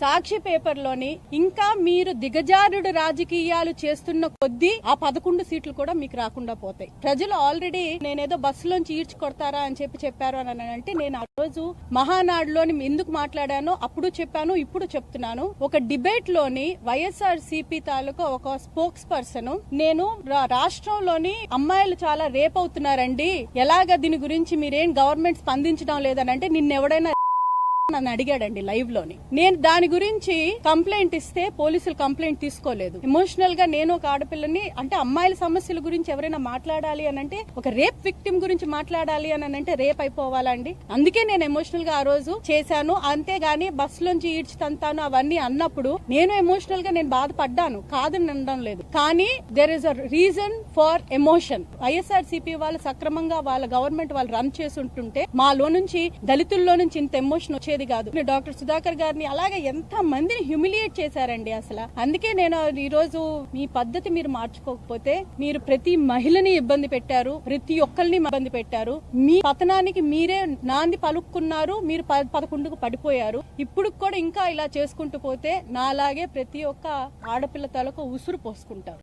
సాక్షి పేపర్లోని ఇంకా మీరు దిగజారుడు రాజకీయాలు చేస్తున్న కొద్దీ ఆ పదకొండు సీట్లు కూడా మీకు రాకుండా పోతాయి. ప్రజలు ఆల్రెడీ నేనేదో బస్సులోంచి ఈడ్చి కొడతారా అని చెప్పి చెప్పారు అని అంటే నేను ఆ రోజు మహానాడులోని ఎందుకు మాట్లాడానో అప్పుడు చెప్పాను ఇప్పుడు చెప్తున్నాను. ఒక డిబేట్లోని వైఎస్ఆర్ సిపి తాలూకా ఒక స్పోక్స్ పర్సన్ నేను రా- రాష్ట్రంలోని అమ్మాయిలు చాలా రేప్ అవుతున్నారండి ఎలాగ దీని గురించి మీరేం గవర్నమెంట్ స్పందించడం లేదని అంటే నిన్నెవడైనా నన్ను అడిగాడండి లైవ్లోని. నేను దాని గురించి కంప్లైంట్ ఇస్తే పోలీసులు కంప్లైంట్ తీసుకోలేదు. ఎమోషనల్గా నేను ఒక ఆడపిల్లని అంటే అమ్మాయిల సమస్యల గురించి ఎవరైనా మాట్లాడాలి అని అంటే ఒక రేప్ విక్టిమ్ గురించి మాట్లాడాలి అని అంటే రేప్ అయిపోవాలండి అందుకే నేను ఎమోషనల్గా ఆ రోజు చేశాను. అంతేగాని బస్ లోంచి ఈడ్చి తంతాను అవన్నీ అన్నప్పుడు నేను ఎమోషనల్గా నేను బాధపడ్డాను. కాదని అనడం లేదు. కానీ there is a reason for emotion YSR CP వాళ్ళు సక్రమంగా వాళ్ళ గవర్నమెంట్ వాళ్ళు రన్ చేసి ఉంటుంటే మాలో నుంచి దళితుల్లో నుంచి ఇంత ఎమోషన్ వచ్చేది కాదు. డాక్టర్ సుధాకర్ గారిని అలాగే ఎంత మందిని హ్యూమిలియేట్ చేశారండి అసలు. అందుకే నేను ఈ రోజు మీ పద్ధతి మీరు మార్చుకోకపోతే మీరు ప్రతి మహిళని ఇబ్బంది పెట్టారు ప్రతి ఒక్కరిని ఇబ్బంది పెట్టారు. మీ పతనానికి మీరే నాంది పలుక్కున్నారు మీరు పదకొండుకు పడిపోయారు. ఇప్పుడు కూడా ఇంకా ఇలా చేసుకుంటూ పోతే నాలాగే ప్రతి ఒక్క ఆడపిల్ల తలకు ఉసురు పోసుకుంటారు.